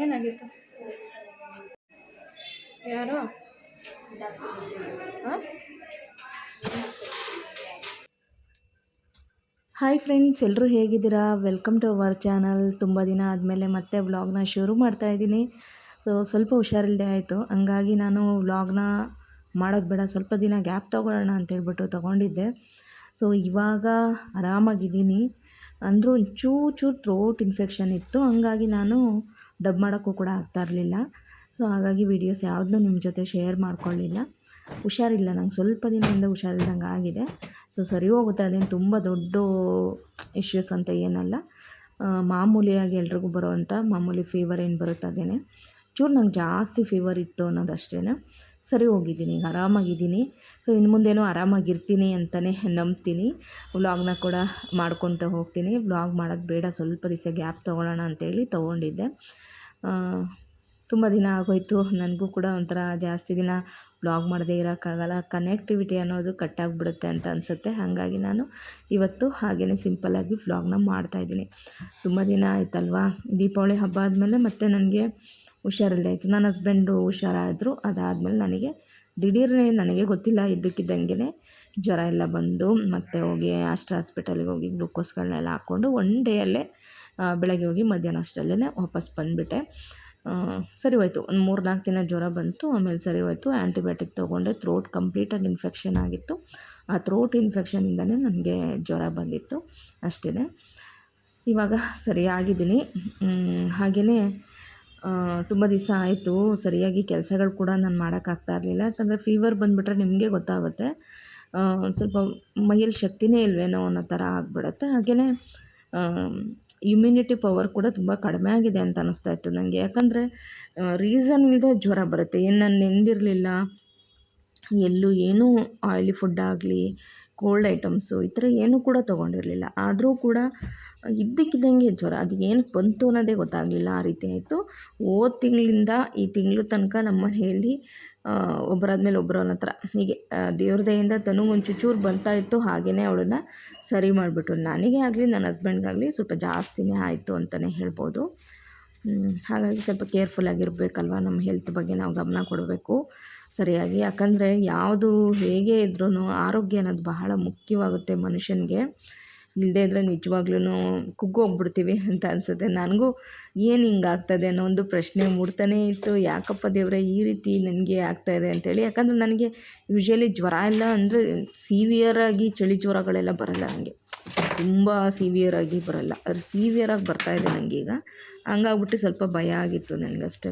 ಏನಾಗಿತ್ತು? ಯಾರು? Hi friends ಎಲ್ಲರೂ ಹೇಗಿದ್ದೀರಾ? ವೆಲ್ಕಮ್ ಟು ಅವರ್ ಚಾನಲ್ ತುಂಬ ದಿನ ಆದಮೇಲೆ ಮತ್ತೆ ವ್ಲಾಗ್ನ ಶುರು ಮಾಡ್ತಾ ಇದ್ದೀನಿ. ಸೊ ಸ್ವಲ್ಪ ಹುಷಾರಿಲ್ಲದೆ ಆಯಿತು. ಹಂಗಾಗಿ ನಾನು ವ್ಲಾಗ್ನ ಮಾಡೋದು ಬೇಡ. ಸ್ವಲ್ಪ ದಿನ ಗ್ಯಾಪ್ ತೊಗೊಳ್ಳೋಣ ಅಂತೇಳ್ಬಿಟ್ಟು ತೊಗೊಂಡಿದ್ದೆ. ಸೊ ಇವಾಗ ಆರಾಮಾಗಿದ್ದೀನಿ. ಅಂದರೂ ಚೂಚೂರು ಚೂರು ಥ್ರೋಟ್ ಇನ್ಫೆಕ್ಷನ್ ಇತ್ತು. ಹಾಗಾಗಿ ನಾನು ಡಬ್ ಮಾಡೋಕ್ಕೂ ಕೂಡ ಆಗ್ತಾ ಇರಲಿಲ್ಲ. ಸೊ ಹಾಗಾಗಿ ವೀಡಿಯೋಸ್ ಯಾವುದನ್ನೂ ನಿಮ್ಮ ಜೊತೆ ಶೇರ್ ಮಾಡ್ಕೊಳ್ಳಿಲ್ಲ. ಹುಷಾರಿಲ್ಲ, ನಂಗೆ ಸ್ವಲ್ಪ ದಿನದಿಂದ ಹುಷಾರಿಲ್ದಂಗೆ ಆಗಿದೆ. ಸೊ ಸರಿ ಹೋಗುತ್ತೆ, ಅದೇನು ತುಂಬ ದೊಡ್ಡ ಇಶ್ಯೂಸ್ ಅಂತ ಏನಲ್ಲ. ಮಾಮೂಲಿಯಾಗಿ ಎಲ್ರಿಗೂ ಬರೋವಂಥ ಮಾಮೂಲಿ ಫೀವರ್ ಏನು ಬರುತ್ತೆ ಅದೇನೆ. ಚೂರು ನಂಗೆ ಜಾಸ್ತಿ ಫೀವರ್ ಇತ್ತು ಅನ್ನೋದಷ್ಟೇ ಸರಿ ಹೋಗಿದ್ದೀನಿ, ಈಗ ಆರಾಮಾಗಿದ್ದೀನಿ. ಸೊ ಇನ್ನು ಮುಂದೇನೂ ಆರಾಮಾಗಿರ್ತೀನಿ ಅಂತಲೇ ನಂಬ್ತೀನಿ. ವ್ಲಾಗ್ನ ಕೂಡ ಮಾಡ್ಕೊತ ಹೋಗ್ತೀನಿ. ವ್ಲಾಗ್ ಮಾಡೋದು ಬೇಡ, ಸ್ವಲ್ಪ ದಿವಸ ಗ್ಯಾಪ್ ತೊಗೊಳ್ಳೋಣ ಅಂತೇಳಿ ತೊಗೊಂಡಿದ್ದೆ. ತುಂಬ ದಿನ ಆಗೋಯ್ತು. ನನಗೂ ಕೂಡ ಒಂಥರ ಜಾಸ್ತಿ ದಿನ ವ್ಲಾಗ್ ಮಾಡದೇ ಇರೋಕ್ಕಾಗಲ್ಲ. ಕನೆಕ್ಟಿವಿಟಿ ಅನ್ನೋದು ಕಟ್ಟಾಗಿಬಿಡುತ್ತೆ ಅಂತ ಅನಿಸುತ್ತೆ. ಹಾಗಾಗಿ ನಾನು ಇವತ್ತು ಹಾಗೆಯೇ ಸಿಂಪಲ್ಲಾಗಿ ವ್ಲಾಗ್ನ ಮಾಡ್ತಾಯಿದ್ದೀನಿ ತುಂಬ ದಿನ ಆಯ್ತಲ್ವಾ? ದೀಪಾವಳಿ ಹಬ್ಬ ಆದಮೇಲೆ ಮತ್ತೆ ನನಗೆ ಹುಷಾರಿಲ್ಲದೆ ಆಯಿತು. ನನ್ನ ಹಸ್ಬೆಂಡು ಹುಷಾರಾದರು. ಅದಾದಮೇಲೆ ನನಗೆ ದಿಢೀರ್ನೇ ನನಗೆ ಗೊತ್ತಿಲ್ಲ ಇದ್ದಕ್ಕಿದ್ದಂಗೆ ಜ್ವರ ಎಲ್ಲ ಬಂದು ಮತ್ತೆ ಹೋಗಿ ಅಷ್ಟು ಹಾಸ್ಪಿಟಲ್ಗೆ ಹೋಗಿ ಗ್ಲೂಕೋಸ್ಗಳನ್ನೆಲ್ಲ ಹಾಕ್ಕೊಂಡು ಒನ್ ಡೇಯಲ್ಲೇ ಬೆಳಗ್ಗೆ ಹೋಗಿ ಮಧ್ಯಾಹ್ನ ಅಷ್ಟರಲ್ಲೇ ವಾಪಸ್ ಬಂದುಬಿಟ್ಟೆ. ಸರಿ ಹೋಯ್ತು. ಒಂದು ಮೂರು ನಾಲ್ಕು ದಿನ ಜ್ವರ ಬಂತು. ಆಮೇಲೆ ಸರಿ ಹೋಯ್ತು. ಆ್ಯಂಟಿಬಯೋಟಿಕ್ ತೊಗೊಂಡೆ. ಥ್ರೋಟ್ ಕಂಪ್ಲೀಟಾಗಿ ಇನ್ಫೆಕ್ಷನ್ ಆಗಿತ್ತು. ಆ ಥ್ರೋಟ್ ಇನ್ಫೆಕ್ಷನಿಂದನೇ ನನಗೆ ಜ್ವರ ಬಂದಿತ್ತು. ಅಷ್ಟೇ ಇವಾಗ ಸರಿಯಾಗಿದ್ದೀನಿ. ಹಾಗೆಯೇ ತುಂಬ ದಿವಸ ಆಯಿತು. ಸರಿಯಾಗಿ ಕೆಲಸಗಳು ಕೂಡ ನಾನು ಮಾಡೋಕ್ಕಾಗ್ತಾ ಇರಲಿಲ್ಲ. ಯಾಕಂದರೆ ಫೀವರ್ ಬಂದುಬಿಟ್ರೆ ನಿಮಗೆ ಗೊತ್ತಾಗುತ್ತೆ. ಆ, ಸ್ವಲ್ಪ ಮೈಯಲ್ಲಿ ಶಕ್ತಿನೇ ಇಲ್ವೇನೋ ಅನ್ನೋ ಥರ ಆಗಿಬಿಡುತ್ತೆ. ಹಾಗೆಯೇ ಇಮ್ಯುನಿಟಿ ಪವರ್ ಕೂಡ ತುಂಬ ಕಡಿಮೆ ಆಗಿದೆ ಅಂತ ಅನ್ನಿಸ್ತಾ ಇತ್ತು ನನಗೆ ಯಾಕಂದರೆ ರೀಸನ್ ಇಲ್ಲದೆ ಜ್ವರ ಬರುತ್ತೆ. ಏನು ನಾನು ನೆಂದಿರಲಿಲ್ಲ ಎಲ್ಲೂ ಏನೂ ಆಯಿಲಿ ಫುಡ್ ಆಗಲಿ ಕೋಲ್ಡ್ ಐಟಮ್ಸು ಈ ಥರ ಏನೂ ಕೂಡ ತೊಗೊಂಡಿರಲಿಲ್ಲ. ಆದರೂ ಕೂಡ ಇದ್ದಕ್ಕಿದ್ದಂಗೆ ಜ್ವರ, ಅದು ಏನು ಬಂತು ಅನ್ನೋದೇ ಗೊತ್ತಾಗಲಿಲ್ಲ. ಆ ರೀತಿ ಆಯಿತು. ಹೋದ ತಿಂಗಳಿಂದ ಈ ತಿಂಗಳು ತನಕ ನಮ್ಮ ಮನೆಯಲ್ಲಿ ಒಬ್ಬರಾದ್ಮೇಲೆ ಒಬ್ಬರು ಅವನ ಹತ್ರ ಹೀಗೆ ದೇವ್ರದೆಯಿಂದ ದೇವ್ರ ದಯೆಯಿಂದ ತನಗೆ ಒಂದು ಚೂರು ಬರ್ತಾ ಇತ್ತು. ಹಾಗೆಯೇ ಅವಳನ್ನ ಸರಿ ಮಾಡಿಬಿಟ್ರು. ನನಗೆ ಆಗಲಿ, ನನ್ನ ಹಸ್ಬೆಂಡ್ಗಾಗಲಿ ಸ್ವಲ್ಪ ಜಾಸ್ತಿನೇ ಆಯಿತು ಅಂತಲೇ ಹೇಳ್ಬೋದು. ಹಾಗಾಗಿ ಸ್ವಲ್ಪ ಕೇರ್ಫುಲ್ ಆಗಿರಬೇಕಲ್ವ? ನಮ್ಮ ಹೆಲ್ತ್ ಬಗ್ಗೆ ನಾವು ಗಮನ ಕೊಡಬೇಕು. ಸರಿಯಾಗಿ. ಯಾಕಂದರೆ ಯಾವುದು ಹೇಗೆ ಇದ್ರೂ ಆರೋಗ್ಯ ಅನ್ನೋದು ಬಹಳ ಮುಖ್ಯವಾಗುತ್ತೆ ಮನುಷ್ಯನಿಗೆ. ಇಲ್ಲದೇ ಇದ್ದರೆ ನಿಜವಾಗ್ಲೂ ಕುಗ್ಗೋಗ್ಬಿಡ್ತೀವಿ ಅಂತ ಅನಿಸುತ್ತೆ. ನನಗೂ ಏನು ಹಿಂಗಾಗ್ತದೆ ಅನ್ನೋ ಒಂದು ಪ್ರಶ್ನೆ ಮೂಡ್ತಾನೇ ಇತ್ತು. ಯಾಕಪ್ಪ ದೇವರೇ, ಈ ರೀತಿ ನನಗೆ ಆಗ್ತಾಯಿದೆ ಅಂತೇಳಿ ಯಾಕಂದರೆ ನನಗೆ ಯೂಶ್ವಲಿ ಜ್ವರ ಎಲ್ಲ ಅಂದರೆ ಸಿವಿಯರಾಗಿ ಚಳಿ ಜ್ವರಗಳೆಲ್ಲ ಬರಲ್ಲ ನನಗೆ ತುಂಬ ಸಿವಿಯರಾಗಿ ಬರಲ್ಲ. ಅದು ಸಿವಿಯರಾಗಿ ಬರ್ತಾಯಿದೆ ನನಗೀಗ ಹಂಗಾಗ್ಬಿಟ್ಟು ಸ್ವಲ್ಪ ಭಯ ಆಗಿತ್ತು ನನಗಷ್ಟೇ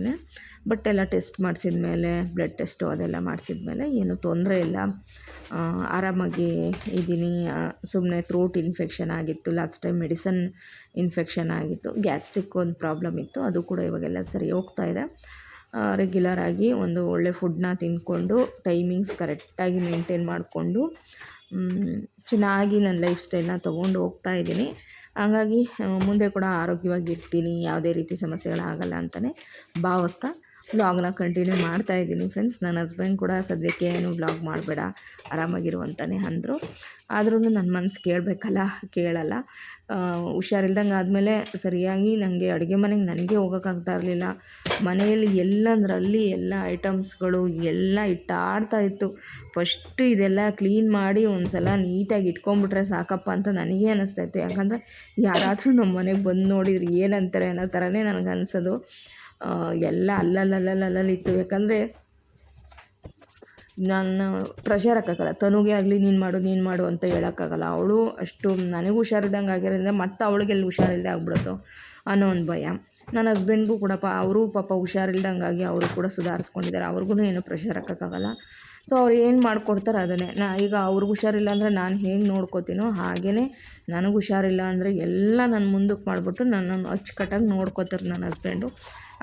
ಬಟ್ ಎಲ್ಲ ಟೆಸ್ಟ್ ಮಾಡಿಸಿದ ಮೇಲೆ ಬ್ಲಡ್ ಟೆಸ್ಟು ಅದೆಲ್ಲ ಮಾಡಿಸಿದ ಮೇಲೆ ಏನೂ ತೊಂದರೆ ಇಲ್ಲ. ಆರಾಮಾಗಿ ಇದ್ದೀನಿ. ಸುಮ್ಮನೆ ಥ್ರೋಟ್ ಇನ್ಫೆಕ್ಷನ್ ಆಗಿತ್ತು. ಲಾಸ್ಟ್ ಟೈಮ್ ಮೆಡಿಸನ್ ಇನ್ಫೆಕ್ಷನ್ ಆಗಿತ್ತು. ಗ್ಯಾಸ್ಟ್ರಿಕ್ ಒಂದು ಪ್ರಾಬ್ಲಮ್ ಇತ್ತು. ಅದು ಕೂಡ ಇವಾಗೆಲ್ಲ ಸರಿ ಹೋಗ್ತಾ ಇದೆ. ರೆಗ್ಯುಲರ್ ಆಗಿ ಒಂದು ಒಳ್ಳೆ ಫುಡ್ನ ತಿಂದ್ಕೊಂಡು ಟೈಮಿಂಗ್ಸ್ ಕರೆಕ್ಟಾಗಿ ಮೇಂಟೈನ್ ಮಾಡಿಕೊಂಡು ಚೆನ್ನಾಗಿ ನನ್ನ ಲೈಫ್ ಸ್ಟೈಲ್ನ ತೊಗೊಂಡು ಹೋಗ್ತಾ ಇದ್ದೀನಿ. ಹಾಗಾಗಿ ಮುಂದೆ ಕೂಡ ಆರೋಗ್ಯವಾಗಿ ಇರ್ತೀನಿ ಯಾವುದೇ ರೀತಿ ಸಮಸ್ಯೆಗಳಾಗಲ್ಲ ಅಂತಲೇ ಭಾವಿಸ್ತಾ ವ್ಲಾಗ್ನ ಕಂಟಿನ್ಯೂ ಮಾಡ್ತಾ ಇದ್ದೀನಿ ಫ್ರೆಂಡ್ಸ್ ನನ್ನ ಹಸ್ಬೆಂಡ್ ಕೂಡ ಸದ್ಯಕ್ಕೆ ಏನು ವ್ಲಾಗ್ ಮಾಡಬೇಡ ಆರಾಮಾಗಿರು ಅಂತಲೇ ಅಂದರು. ಆದ್ರೂ ನನ್ನ ಮನಸ್ಸು ಕೇಳಬೇಕಲ್ಲ, ಕೇಳಲ್ಲ. ಹುಷಾರಿಲ್ದಂಗೆ ಆದಮೇಲೆ ಸರಿಯಾಗಿ ನನಗೆ ಅಡುಗೆ ಮನೆಗೆ ನನಗೆ ಹೋಗೋಕ್ಕಾಗ್ತಾ ಇರಲಿಲ್ಲ. ಮನೆಯಲ್ಲಿ ಎಲ್ಲಂದ್ರಲ್ಲಿ ಎಲ್ಲ ಐಟಮ್ಸ್ಗಳು ಎಲ್ಲ ಇಟ್ಟಾಡ್ತಾ ಇತ್ತು. ಫಸ್ಟು ಇದೆಲ್ಲ ಕ್ಲೀನ್ ಮಾಡಿ ಒಂದು ಸಲ ನೀಟಾಗಿ ಇಟ್ಕೊಂಡ್ಬಿಟ್ರೆ ಸಾಕಪ್ಪ ಅಂತ ನನಗೆ ಅನ್ನಿಸ್ತಾ ಇತ್ತು. ಯಾಕಂದರೆ ಯಾರಾದರೂ ನಮ್ಮ ಮನೆಗೆ ಬಂದು ನೋಡಿದ್ರೆ ಏನಂತಾರೆ ಅನ್ನೋ ಥರನೇ ನನಗೆ ಅನಿಸೋದು. ಎಲ್ಲ ಅಲ್ಲಲ್ಲಲ್ಲಲ್ಲಿತ್ತು ಯಾಕಂದರೆ ನಾನು ಪ್ರೆಷರ್ ಹಾಕೋಕ್ಕಲ್ಲ ತನುಗೆ ಆಗಲಿ, ನೀನು ಮಾಡು ನೀನು ಮಾಡು ಅಂತ ಹೇಳೋಕ್ಕಾಗಲ್ಲ. ಅವಳು ಅಷ್ಟು ನನಗೆ ಹುಷಾರಿದ್ದಂಗೆ ಆಗಿರೋದ್ರಿಂದ ಮತ್ತೆ ಅವಳಿಗೆಲ್ಲ ಹುಷಾರಿಲ್ಲದೆ ಆಗ್ಬಿಡುತ್ತೋ ಅನ್ನೋ ಒಂದು ಭಯ. ನನ್ನ ಹಸ್ಬೆಂಡ್ಗೂ ಕೂಡ ಪಾ, ಅವರು ಪಾಪ ಹುಷಾರಿಲ್ದಂಗಾಗಿ ಅವರು ಕೂಡ ಸುಧಾರಿಸ್ಕೊಂಡಿದ್ದಾರೆ. ಅವ್ರಿಗೂ ಏನು ಪ್ರೆಷರ್ ಹಾಕೋಕ್ಕಾಗಲ್ಲ. ಸೊ ಅವ್ರು ಏನು ಮಾಡಿಕೊಡ್ತಾರೆ ಅದನ್ನೇ. ನಾ, ಈಗ ಅವ್ರಿಗೆ ಹುಷಾರಿಲ್ಲ ಅಂದರೆ ನಾನು ಹೇಗೆ ನೋಡ್ಕೋತೀನೋ ಹಾಗೆಯೇ ನನಗೆ ಹುಷಾರಿಲ್ಲ ಅಂದರೆ ಎಲ್ಲ ನನ್ನ ಮುಂದಕ್ಕೆ ಮಾಡಿಬಿಟ್ಟು ನನ್ನನ್ನು ಅಚ್ಚುಕಟ್ಟಾಗಿ ನೋಡ್ಕೋತಾರೆ ನನ್ನ ಹಸ್ಬೆಂಡು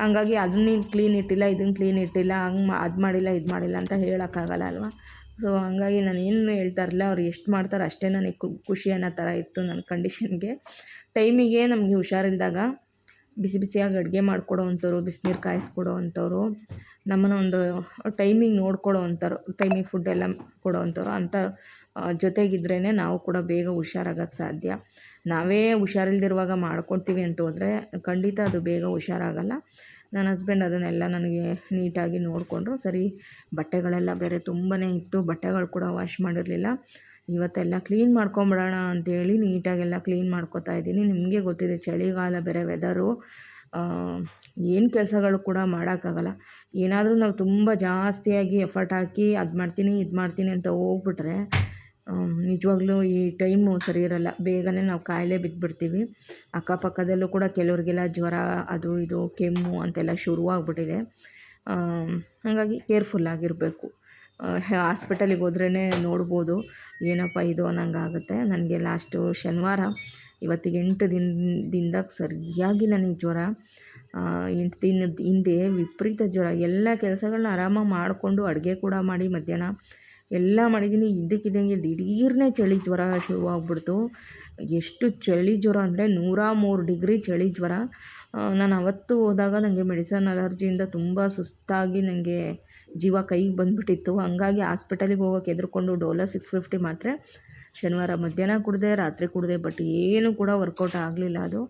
ಹಂಗಾಗಿ ಅದನ್ನ ಕ್ಲೀನ್ ಇಟ್ಟಿಲ್ಲ, ಇದನ್ನ ಕ್ಲೀನ್ ಇಟ್ಟಿಲ್ಲ, ಹಂಗೆ ಅದು ಮಾಡಿಲ್ಲ, ಇದು ಮಾಡಿಲ್ಲ ಅಂತ ಹೇಳೋಕ್ಕಾಗಲ್ಲ ಅಲ್ವಾ? ಸೊ ಹಂಗಾಗಿ ನಾನು ಏನು ಹೇಳ್ತಾರಲ್ಲ ಅವ್ರು ಎಷ್ಟು ಮಾಡ್ತಾರೆ ಅಷ್ಟೇ ನನಗೆ ಖುಷಿ ಅನ್ನೋ ಥರ ಇತ್ತು ನನ್ನ ಕಂಡೀಷನ್ಗೆ ಟೈಮಿಗೆ ನಮಗೆ ಹುಷಾರಿಲ್ದಾಗ ಬಿಸಿ ಬಿಸಿಯಾಗಿ ಅಡುಗೆ ಮಾಡಿಕೊಡೋ ಅಂಥವ್ರು, ಬಿಸಿನೀರು ಕಾಯಿಸ್ಕೊಡೋ ಅಂಥವ್ರು, ನಮ್ಮನ್ನು ಒಂದು ಟೈಮಿಂಗ್ ನೋಡ್ಕೊಡೋ ಅಂಥವ್ರು ಟೈಮಿಂಗ್ ಫುಡ್ ಎಲ್ಲ ಕೊಡೋ ಅಂಥವ್ರು ಅಂಥ ಜೊತೆಗಿದ್ರೇ ನಾವು ಕೂಡ ಬೇಗ ಹುಷಾರಾಗಕ್ಕೆ ಸಾಧ್ಯ. ನಾವೇ ಹುಷಾರಿಲ್ದಿರುವಾಗ ಮಾಡ್ಕೊಳ್ತೀವಿ ಅಂತ ಹೋದರೆ ಖಂಡಿತ ಅದು ಬೇಗ ಹುಷಾರಾಗಲ್ಲ. ನನ್ನ ಹಸ್ಬೆಂಡ್ ಅದನ್ನೆಲ್ಲ ನನಗೆ ನೀಟಾಗಿ ನೋಡಿಕೊಂಡ್ರು. ಸರಿ, ಬಟ್ಟೆಗಳೆಲ್ಲ ಬೇರೆ ತುಂಬಾ ಇತ್ತು. ಬಟ್ಟೆಗಳು ಕೂಡ ವಾಶ್ ಮಾಡಿರಲಿಲ್ಲ. ಇವತ್ತೆಲ್ಲ ಕ್ಲೀನ್ ಮಾಡ್ಕೊಂಬಿಡೋಣ ಅಂತೇಳಿ ನೀಟಾಗೆಲ್ಲ ಕ್ಲೀನ್ ಮಾಡ್ಕೋತಾ ಇದ್ದೀನಿ. ನಿಮಗೆ ಗೊತ್ತಿದೆ ಚಳಿಗಾಲ, ಬೇರೆ ವೆದರು ಏನು ಕೆಲಸಗಳು ಕೂಡ ಮಾಡೋಕ್ಕಾಗಲ್ಲ. ಏನಾದರೂ ನಾವು ತುಂಬ ಜಾಸ್ತಿಯಾಗಿ ಎಫರ್ಟ್ ಹಾಕಿ ಅದು ಮಾಡ್ತೀನಿ ಇದು ಮಾಡ್ತೀನಿ ಅಂತ ಹೋಗ್ಬಿಟ್ರೆ ನಿಜವಾಗ್ಲೂ ಈ ಟೈಮು ಸರಿ ಇರೋಲ್ಲ. ಬೇಗನೆ ನಾವು ಕಾಯಿಲೆ ಬಿದ್ದುಬಿಡ್ತೀವಿ ಅಕ್ಕಪಕ್ಕದಲ್ಲೂ ಕೂಡ ಕೆಲವ್ರಿಗೆಲ್ಲ ಜ್ವರ, ಅದು ಇದು, ಕೆಮ್ಮು ಅಂತೆಲ್ಲ ಶುರುವಾಗ್ಬಿಟ್ಟಿದೆ. ಹಾಗಾಗಿ ಕೇರ್ಫುಲ್ಲಾಗಿರಬೇಕು ಹಾಸ್ಪಿಟಲಿಗೆ ಹೋದ್ರೇ ನೋಡ್ಬೋದು. ಏನಪ್ಪ ಇದು ಅನ್ನಂಗೆ ಆಗುತ್ತೆ ನನಗೆ ಲಾಸ್ಟು ಶನಿವಾರ, ಇವತ್ತಿಗೆ ಎಂಟು ದಿನದಿಂದ ಸರಿಯಾಗಿ ನನಗೆ ಜ್ವರ. ಎಂಟು ದಿನದ ಹಿಂದೆ ವಿಪರೀತ ಜ್ವರ. ಎಲ್ಲ ಕೆಲಸಗಳನ್ನ ಆರಾಮಾಗಿ ಮಾಡಿಕೊಂಡು ಅಡುಗೆ ಕೂಡ ಮಾಡಿ ಮಧ್ಯಾಹ್ನ ಎಲ್ಲ ಮಾಡಿದ್ದೀನಿ. ಇದ್ದಕ್ಕಿದ್ದಂಗೆ ದಿಢೀರ್ನೇ ಚಳಿ ಜ್ವರ ಶುರುವಾಗ್ಬಿಡ್ತು ಎಷ್ಟು ಚಳಿ ಜ್ವರ ಅಂದರೆ ನೂರ ಮೂರು ಡಿಗ್ರಿ ಚಳಿ ಜ್ವರ. ನಾನು ಅವತ್ತು ಹೋದಾಗ ನನಗೆ ಮೆಡಿಸನ್ ಅಲರ್ಜಿಯಿಂದ ತುಂಬ ಸುಸ್ತಾಗಿ ನನಗೆ ಜೀವ ಕೈಗೆ ಬಂದುಬಿಟ್ಟಿತ್ತು. ಹಂಗಾಗಿ ಹಾಸ್ಪಿಟಲಿಗೆ ಹೋಗೋಕೆ ಹೆದ್ರುಕೊಂಡು ಡೋಲೋ ಸಿಕ್ಸ್ ಫಿಫ್ಟಿ ಮಾತ್ರೆ ಶನಿವಾರ ಮಧ್ಯಾಹ್ನ ಕುಡಿದೆ, ರಾತ್ರಿ ಕುಡಿದೆ, ಬಟ್ ಏನೂ ಕೂಡ ವರ್ಕೌಟ್ ಆಗಲಿಲ್ಲ ಅದು.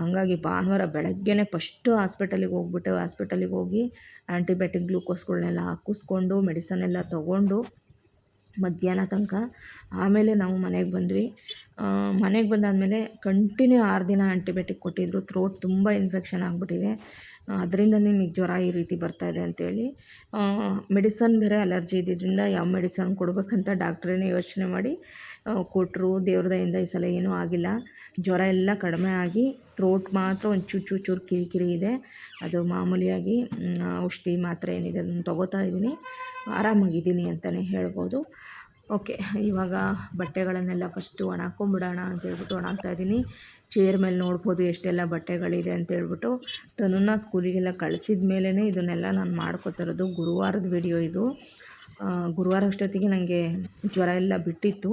ಹಂಗಾಗಿ ಭಾನುವಾರ ಬೆಳಗ್ಗೆನೇ ಫಸ್ಟು ಹಾಸ್ಪಿಟಲಿಗೆ ಹೋಗ್ಬಿಟ್ಟು ಹಾಸ್ಪಿಟಲಿಗೆ ಹೋಗಿ ಆ್ಯಂಟಿಬಯೋಟಿಕ್ ಗ್ಲೂಕೋಸ್ಗಳನ್ನೆಲ್ಲ ಹಾಕಿಸ್ಕೊಂಡು ಮೆಡಿಸನ್ ಎಲ್ಲ ತೊಗೊಂಡು ಮಧ್ಯಾಹ್ನ ತನಕ. ಆಮೇಲೆ ನಾವು ಮನೆಗೆ ಬಂದ್ವಿ. ಮನೆಗೆ ಬಂದಾದಮೇಲೆ ಕಂಟಿನ್ಯೂ ಆರು ದಿನ ಆ್ಯಂಟಿಬಯೋಟಿಕ್ ಕೊಟ್ಟಿದ್ದರು ಥ್ರೋಟ್ ತುಂಬ ಇನ್ಫೆಕ್ಷನ್ ಆಗಿಬಿಟ್ಟಿದೆ. ಅದರಿಂದ ನಿಮಗೆ ಜ್ವರ ಈ ರೀತಿ ಬರ್ತಾಯಿದೆ ಅಂತೇಳಿ. ಮೆಡಿಸನ್ ಬೇರೆ ಅಲರ್ಜಿ ಇದ್ದಿದ್ದರಿಂದ ಯಾವ ಮೆಡಿಸನ್ ಕೊಡಬೇಕಂತ ಡಾಕ್ಟ್ರೇ ಯೋಚನೆ ಮಾಡಿ ಕೊಟ್ಟರು ದೇವ್ರ ದಯಿಂದ ಈ ಸಲ ಏನೂ ಆಗಿಲ್ಲ. ಜ್ವರ ಎಲ್ಲ ಕಡಿಮೆ ಆಗಿ ಥ್ರೋಟ್ ಮಾತ್ರ ಒಂದು ಚೂರು ಚೂರು ಕಿರಿಕಿರಿ ಇದೆ. ಅದು ಮಾಮೂಲಿಯಾಗಿ, ಔಷಧಿ ಮಾತ್ರೆ ಏನಿದೆ ಅದನ್ನು ತೊಗೋತಾ ಇದ್ದೀನಿ. ಆರಾಮಾಗಿದ್ದೀನಿ ಅಂತಲೇ ಹೇಳ್ಬೋದು. ಓಕೆ, ಇವಾಗ ಬಟ್ಟೆಗಳನ್ನೆಲ್ಲ ಫಸ್ಟು ಒಣಾಕೊಂಬಿಡೋಣ ಅಂತ ಹೇಳ್ಬಿಟ್ಟು ಒಣಾಗ್ತಾ ಇದ್ದೀನಿ. ಚೇರ್ ಮೇಲೆ ನೋಡ್ಬೋದು ಎಷ್ಟೆಲ್ಲ ಬಟ್ಟೆಗಳಿದೆ ಅಂತೇಳ್ಬಿಟ್ಟು ತನ್ನ ಸ್ಕೂಲಿಗೆಲ್ಲ ಕಳಿಸಿದ ಮೇಲೇ ಇದನ್ನೆಲ್ಲ ನಾನು ಮಾಡ್ಕೋತಿರೋದು ಗುರುವಾರದ ವಿಡಿಯೋ ಇದು. ಗುರುವಾರ ಅಷ್ಟೊತ್ತಿಗೆ ನನಗೆ ಜ್ವರ ಎಲ್ಲ ಬಿಟ್ಟಿತ್ತು.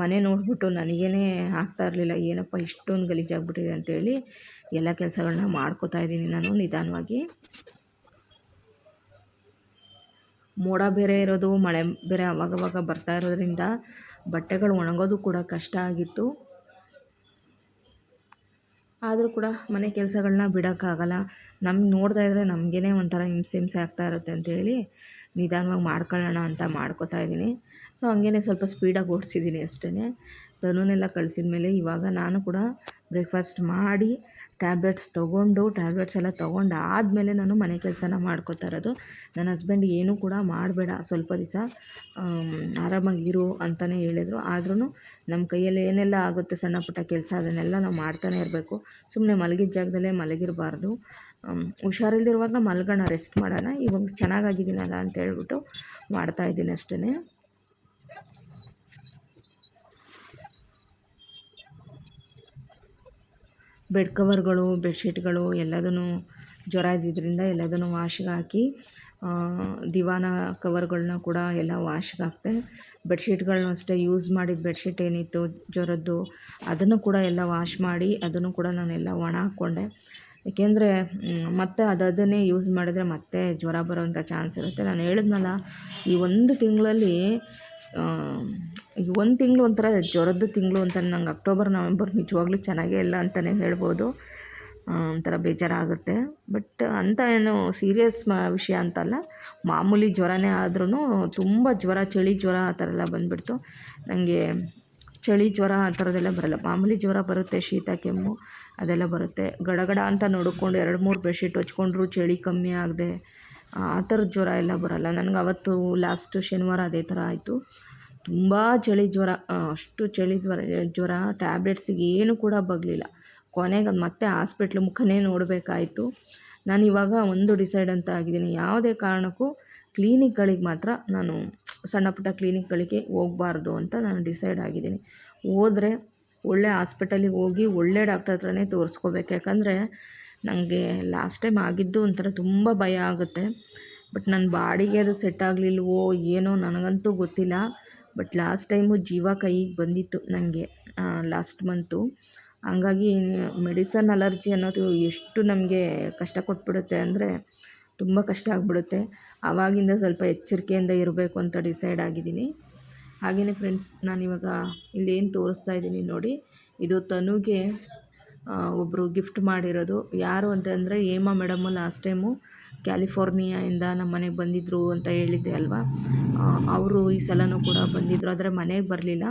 ಮನೆ ನೋಡಿಬಿಟ್ಟು ನನಗೇ ಆಗ್ತಾ ಇರಲಿಲ್ಲ. ಏನಪ್ಪ ಇಷ್ಟೊಂದು ಗಲೀಜಾಗ್ಬಿಟ್ಟಿದೆ ಅಂತೇಳಿ ಎಲ್ಲ ಕೆಲಸಗಳನ್ನ ಮಾಡ್ಕೋತಾ ಇದ್ದೀನಿ ನಾನು ನಿಧಾನವಾಗಿ. ಮೋಡ ಬೇರೆ ಇರೋದು, ಮಳೆ ಬೇರೆ ಅವಾಗವಾಗ ಬರ್ತಾ ಇರೋದ್ರಿಂದ ಬಟ್ಟೆಗಳು ಒಣಗೋದು ಕೂಡ ಕಷ್ಟ ಆಗಿತ್ತು. ಆದರೂ ಕೂಡ ಮನೆ ಕೆಲಸಗಳನ್ನ ಬಿಡೋಕ್ಕಾಗಲ್ಲ. ನಮ್ಗೆ ನೋಡ್ತಾ ಇದ್ದರೆ ನಮಗೇನೆ ಒಂಥರ ಹಿಂಸೆ ಹಿಂಸೆ ಆಗ್ತಾ ಇರುತ್ತೆ ಅಂತೇಳಿ ನಿಧಾನವಾಗಿ ಮಾಡ್ಕೊಳ್ಳೋಣ ಅಂತ ಮಾಡ್ಕೋತಾ ಇದ್ದೀನಿ. ಸೊ ಹಂಗೇ ಸ್ವಲ್ಪ ಸ್ಪೀಡಾಗಿ ಓಡಿಸಿದ್ದೀನಿ ಅಷ್ಟೇ ತನುನೆಲ್ಲ ಕಳಿಸಿದ ಮೇಲೆ ಇವಾಗ ನಾನು ಕೂಡ ಬ್ರೇಕ್ಫಾಸ್ಟ್ ಮಾಡಿ ಟ್ಯಾಬ್ಲೆಟ್ಸ್ ತೊಗೊಂಡು, ಟ್ಯಾಬ್ಲೆಟ್ಸ್ ಎಲ್ಲ ತೊಗೊಂಡು ಆದಮೇಲೆ ನಾನು ಮನೆ ಕೆಲಸನ ಮಾಡ್ಕೋತಾ ಇರೋದು. ನನ್ನ ಹಸ್ಬೆಂಡ್ ಏನೂ ಕೂಡ ಮಾಡಬೇಡ, ಸ್ವಲ್ಪ ದಿವಸ ಆರಾಮಾಗಿರು ಅಂತಲೇ ಹೇಳಿದರು. ಆದ್ರೂ ನಮ್ಮ ಕೈಯಲ್ಲಿ ಏನೆಲ್ಲ ಆಗುತ್ತೆ ಸಣ್ಣ ಪುಟ್ಟ ಕೆಲಸ, ಅದನ್ನೆಲ್ಲ ನಾವು ಮಾಡ್ತಾನೆ ಇರಬೇಕು. ಸುಮ್ಮನೆ ಮಲಗಿದ ಜಾಗದಲ್ಲೇ ಮಲಗಿರಬಾರ್ದು. ಹುಷಾರಿಲ್ದಿರುವಾಗ ಮಲ್ಗೋಣ, ರೆಸ್ಟ್ ಮಾಡೋಣ. ಇವಾಗ ಚೆನ್ನಾಗಾಗಿದ್ದೀನಲ್ಲ ಅಂತ ಹೇಳ್ಬಿಟ್ಟು ಮಾಡ್ತಾಯಿದ್ದೀನಿ ಅಷ್ಟೇ ಬೆಡ್ ಕವರ್ಗಳು, ಬೆಡ್ಶೀಟ್ಗಳು ಎಲ್ಲದನ್ನು ಜ್ವರ ಇದ್ದಿದ್ದರಿಂದ ಎಲ್ಲದನ್ನು ವಾಶ್ಗೆ ಹಾಕಿ ದಿವಾನ ಕವರ್ಗಳನ್ನ ಕೂಡ ಎಲ್ಲ ವಾಶ್ಗೆ ಹಾಕಿದೆ ಬೆಡ್ಶೀಟ್ಗಳನ್ನೂ ಅಷ್ಟೇ ಯೂಸ್ ಮಾಡಿದ ಬೆಡ್ಶೀಟ್ ಏನಿತ್ತು ಜ್ವರದ್ದು, ಅದನ್ನು ಕೂಡ ಎಲ್ಲ ವಾಶ್ ಮಾಡಿ, ಅದನ್ನು ಕೂಡ ನಾನೆಲ್ಲ ಒಣ ಹಾಕ್ಕೊಂಡೆ. ಏಕೆಂದರೆ ಮತ್ತೆ ಅದು ಅದನ್ನೇ ಯೂಸ್ ಮಾಡಿದರೆ ಮತ್ತೆ ಜ್ವರ ಬರೋವಂಥ ಚಾನ್ಸ್ ಇರುತ್ತೆ. ನಾನು ಹೇಳಿದ್ನಲ್ಲ, ಈ ಒಂದು ತಿಂಗಳಲ್ಲಿ ಒಂದು ತಿಂಗಳು ಒಂಥರ ಜ್ವರದ ತಿಂಗಳು ಅಂತ ನಂಗೆ ಅಕ್ಟೋಬರ್, ನವೆಂಬರ್ ನಿಜವಾಗ್ಲೂ ಚೆನ್ನಾಗೇ ಇಲ್ಲ ಅಂತಲೇ ಹೇಳ್ಬೋದು. ಒಂಥರ ಬೇಜಾರಾಗುತ್ತೆ. ಬಟ್ ಅಂಥ ಏನು ಸೀರಿಯಸ್ ಮ, ವಿಷಯ ಅಂತಲ್ಲ. ಮಾಮೂಲಿ ಜ್ವರನೇ ಆದ್ರೂ ತುಂಬ ಜ್ವರ, ಚಳಿ ಜ್ವರ ಆ ಥರ ಎಲ್ಲ ಬಂದುಬಿಡ್ತು. ನನಗೆ ಚಳಿ ಜ್ವರ ಆ ಥರದ್ದೆಲ್ಲ ಬರಲ್ಲ. ಮಾಮೂಲಿ ಜ್ವರ ಬರುತ್ತೆ, ಶೀತ, ಕೆಮ್ಮು ಅದೆಲ್ಲ ಬರುತ್ತೆ. ಗಡಗಡ ಅಂತ ನೋಡಿಕೊಂಡು ಎರಡು ಮೂರು ಬೆಡ್ಶೀಟ್ ಹೊಚ್ಕೊಂಡ್ರು ಚಳಿ ಕಮ್ಮಿ ಆಗದೆ ಆ ಥರದ ಜ್ವರ ಎಲ್ಲ ಬರೋಲ್ಲ. ನನಗೆ ಅವತ್ತು ಲಾಸ್ಟು ಶನಿವಾರ ಅದೇ ಥರ ಆಯಿತು. ತುಂಬ ಚಳಿ ಜ್ವರ ಅಷ್ಟು ಚಳಿ ಜ್ವರ ಜ್ವರ ಟ್ಯಾಬ್ಲೆಟ್ಸಿಗೆ ಏನು ಕೂಡ ಬಗ್ಲಿಲ್ಲ. ಕೊನೆಗೆ ಅದು ಮತ್ತೆ ಹಾಸ್ಪಿಟ್ಲ್ ಮುಖನೇ ನೋಡಬೇಕಾಯಿತು. ನಾನು ಇವಾಗ ಒಂದು ಡಿಸೈಡ್ ಅಂತ ಆಗಿದ್ದೀನಿ. ಯಾವುದೇ ಕಾರಣಕ್ಕೂ ಕ್ಲಿನಿಕ್ಗಳಿಗೆ ಮಾತ್ರ ನಾನು ಸಣ್ಣ ಪುಟ್ಟ ಕ್ಲಿನಿಕ್ಗಳಿಗೆ ಹೋಗಬಾರ್ದು ಅಂತ ನಾನು ಡಿಸೈಡ್ ಆಗಿದ್ದೀನಿ. ಹೋದರೆ ಒಳ್ಳೆ ಹಾಸ್ಪಿಟಲಿಗೆ ಹೋಗಿ ಒಳ್ಳೆ ಡಾಕ್ಟರ್ ಹತ್ರನೇ ತೋರಿಸ್ಕೋಬೇಕು. ಯಾಕಂದರೆ ನನಗೆ ಲಾಸ್ಟ್ ಟೈಮ್ ಆಗಿದ್ದು ಒಂಥರ ತುಂಬ ಭಯ ಆಗುತ್ತೆ. ಬಟ್ ನನ್ನ ಬಾಡಿಗೆ ಅದು ಸೆಟ್ ಆಗಲಿಲ್ವೋ ಏನೋ ನನಗಂತೂ ಗೊತ್ತಿಲ್ಲ. ಬಟ್ ಲಾಸ್ಟ್ ಟೈಮು ಜೀವ ಕೈಗೆ ಬಂದಿತ್ತು ನನಗೆ ಲಾಸ್ಟ್ ಮಂತು ಹಂಗಾಗಿ ಮೆಡಿಸನ್ ಅಲರ್ಜಿ ಅನ್ನೋದು ಎಷ್ಟು ನಮಗೆ ಕಷ್ಟ ಕೊಟ್ಬಿಡುತ್ತೆ ಅಂದರೆ ತುಂಬ ಕಷ್ಟ ಆಗಿಬಿಡುತ್ತೆ. ಆವಾಗಿಂದ ಸ್ವಲ್ಪ ಎಚ್ಚರಿಕೆಯಿಂದ ಇರಬೇಕು ಅಂತ ಡಿಸೈಡ್ ಆಗಿದ್ದೀನಿ. ಹಾಗೆಯೇ ಫ್ರೆಂಡ್ಸ್ ನಾನಿವಾಗ ಇಲ್ಲೇನು ತೋರಿಸ್ತಾ ಇದ್ದೀನಿ ನೋಡಿ. ಇದು ತನುಗೆ ಒಬ್ಬರು ಗಿಫ್ಟ್ ಮಾಡಿರೋದು. ಯಾರು ಅಂತಂದರೆ ಹೇಮಾ ಮೇಡಮ್ಮು ಲಾಸ್ಟ್ ಟೈಮು ಕ್ಯಾಲಿಫೋರ್ನಿಯಾಯಿಂದ ನಮ್ಮ ಮನೆಗೆ ಬಂದಿದ್ದರು ಅಂತ ಹೇಳಿದ್ದೆ ಅಲ್ವಾ? ಅವರು ಈ ಸಲನೂ ಕೂಡ ಬಂದಿದ್ದರು ಆದರೆ ಮನೆಗೆ ಬರಲಿಲ್ಲ.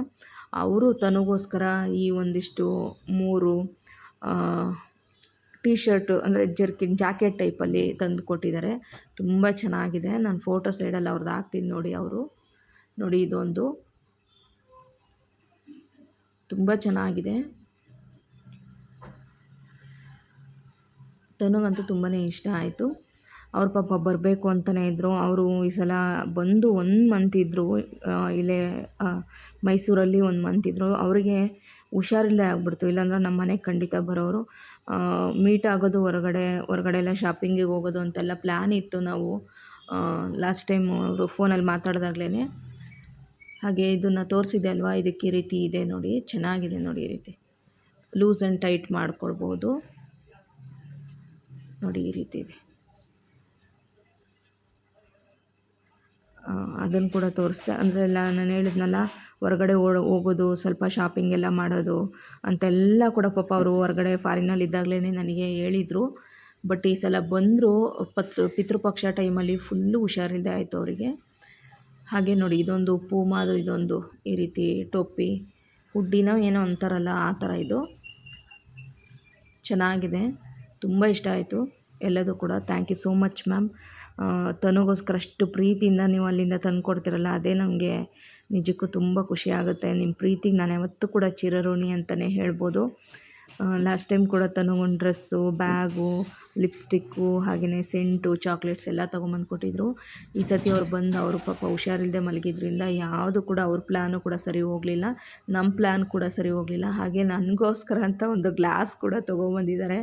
ಅವರು ತನಗೋಸ್ಕರ ಈ ಒಂದಿಷ್ಟು ಮೂರು ಟೀ ಶರ್ಟು ಅಂದರೆ ಜರ್ಕಿನ್ ಜಾಕೆಟ್ ಟೈಪಲ್ಲಿ ತಂದು ಕೊಟ್ಟಿದ್ದಾರೆ. ತುಂಬ ಚೆನ್ನಾಗಿದೆ. ನಾನು ಫೋಟೋ ಸೈಡಲ್ಲಿ ಅವ್ರದ್ದು ಹಾಕ್ತೀನಿ ನೋಡಿ ಅವರು. ನೋಡಿ ಇದೊಂದು. ತುಂಬ ಚೆನ್ನಾಗಿದೆ. ತನಗಂತೂ ತುಂಬಾ ಇಷ್ಟ ಆಯಿತು. ಅವ್ರ ಪಾಪ ಬರಬೇಕು ಅಂತಲೇ ಇದ್ದರು ಅವರು ಈ ಸಲ ಬಂದು ಒಂದು ಮಂತ್ ಇದ್ದರು ಇಲ್ಲೇ ಮೈಸೂರಲ್ಲಿ ಒಂದು ಮಂತ್ ಇದ್ದರು ಅವರಿಗೆ ಹುಷಾರಿಲ್ಲದೆ ಆಗ್ಬಿಡ್ತು. ಇಲ್ಲಾಂದ್ರೆ ನಮ್ಮ ಮನೆಗೆ ಖಂಡಿತ ಬರೋರು. ಮೀಟ್ ಆಗೋದು ಹೊರಗಡೆ ಹೊರಗಡೆ ಎಲ್ಲ ಶಾಪಿಂಗಿಗೆ ಹೋಗೋದು ಅಂತೆಲ್ಲ ಪ್ಲ್ಯಾನ್ ಇತ್ತು ನಾವು. ಲಾಸ್ಟ್ ಟೈಮ್ ಅವರು ಫೋನಲ್ಲಿ ಮಾತಾಡ್ದಾಗ್ಲೇ ಹಾಗೆ ಇದನ್ನು ತೋರಿಸಿದೆ ಅಲ್ವಾ? ಇದಕ್ಕೆ ರೀತಿ ಇದೆ ನೋಡಿ. ಚೆನ್ನಾಗಿದೆ ನೋಡಿ ಈ ರೀತಿ. ಲೂಸ್ ಆ್ಯಂಡ್ ಟೈಟ್ ಮಾಡ್ಕೊಳ್ಬೋದು. ನೋಡಿ ಈ ರೀತಿ ಇದೆ. ಅದನ್ನು ಕೂಡ ತೋರಿಸ್ದೆ. ಅಂದರೆ ಎಲ್ಲ ನಾನು ಹೇಳಿದ್ನಲ್ಲ, ಹೊರಗಡೆ ಹೋಗೋದು, ಸ್ವಲ್ಪ ಶಾಪಿಂಗ್ ಎಲ್ಲ ಮಾಡೋದು, ಅಂತೆಲ್ಲ ಕೂಡ ಪಾಪ ಅವರು ಹೊರಗಡೆ ಫಾರಿನಲ್ಲಿ ಇದ್ದಾಗಲೇ ನನಗೆ ಹೇಳಿದರು. ಬಟ್ ಈ ಸಲ ಬಂದರು ಪತ್ರ ಪಿತೃಪಕ್ಷ ಟೈಮಲ್ಲಿ ಫುಲ್ಲು ಹುಷಾರಿಲ್ಲದೆ ಆಯಿತು ಅವರಿಗೆ. ಹಾಗೆ ನೋಡಿ, ಇದೊಂದು ಪೂಮಾದು ಇದೊಂದು ಈ ರೀತಿ ಟೋಪಿ, ಹುಡ್ಡಿನ ಏನೋ ಅಂತಾರಲ್ಲ, ಆ ಥರ ಇದು. ಚೆನ್ನಾಗಿದೆ. ತುಂಬ ಇಷ್ಟ ಆಯಿತು. ಎಲ್ಲದೂ ಕೂಡ. Thank you so much ma'am ತನಗೋಸ್ಕರ ಅಷ್ಟು ಪ್ರೀತಿಯಿಂದ ನೀವು ಅಲ್ಲಿಂದ ತಂದು ಕೊಡ್ತಿರಲ್ಲ ಅದೇ ನಮಗೆ ನಿಜಕ್ಕೂ ತುಂಬ ಖುಷಿ ಆಗುತ್ತೆ. ನಿಮ್ಮ ಪ್ರೀತಿಗೆ ನಾನು ಯಾವತ್ತೂ ಕೂಡ ಚಿರಋಣಿ ಅಂತಲೇ ಹೇಳ್ಬೋದು. ಲಾಸ್ಟ್ ಟೈಮ್ ಕೂಡ ತನಗೊಂದು ಡ್ರೆಸ್ಸು ಬ್ಯಾಗು ಲಿಪ್ಸ್ಟಿಕ್ಕು ಹಾಗೆಯೇ ಸೆಂಟು ಚಾಕ್ಲೇಟ್ಸ್ ಎಲ್ಲ ತೊಗೊಂಬಂದು ಕೊಟ್ಟಿದ್ರು. ಈ ಸತಿ ಅವ್ರು ಬಂದು ಅವರು ಪಾಪ ಹುಷಾರಿಲ್ಲದೆ ಮಲಗಿದ್ರಿಂದ ಯಾವುದು ಕೂಡ ಅವ್ರ ಪ್ಲ್ಯಾನು ಕೂಡ ಸರಿ ಹೋಗಲಿಲ್ಲ. ನಮ್ಮ ಪ್ಲ್ಯಾನ್ ಕೂಡ ಸರಿ ಹೋಗಲಿಲ್ಲ. ಹಾಗೆ ನನಗೋಸ್ಕರ ಅಂತ ಒಂದು ಗ್ಲಾಸ್ ಕೂಡ ತೊಗೊಂಬಂದಿದ್ದಾರೆ.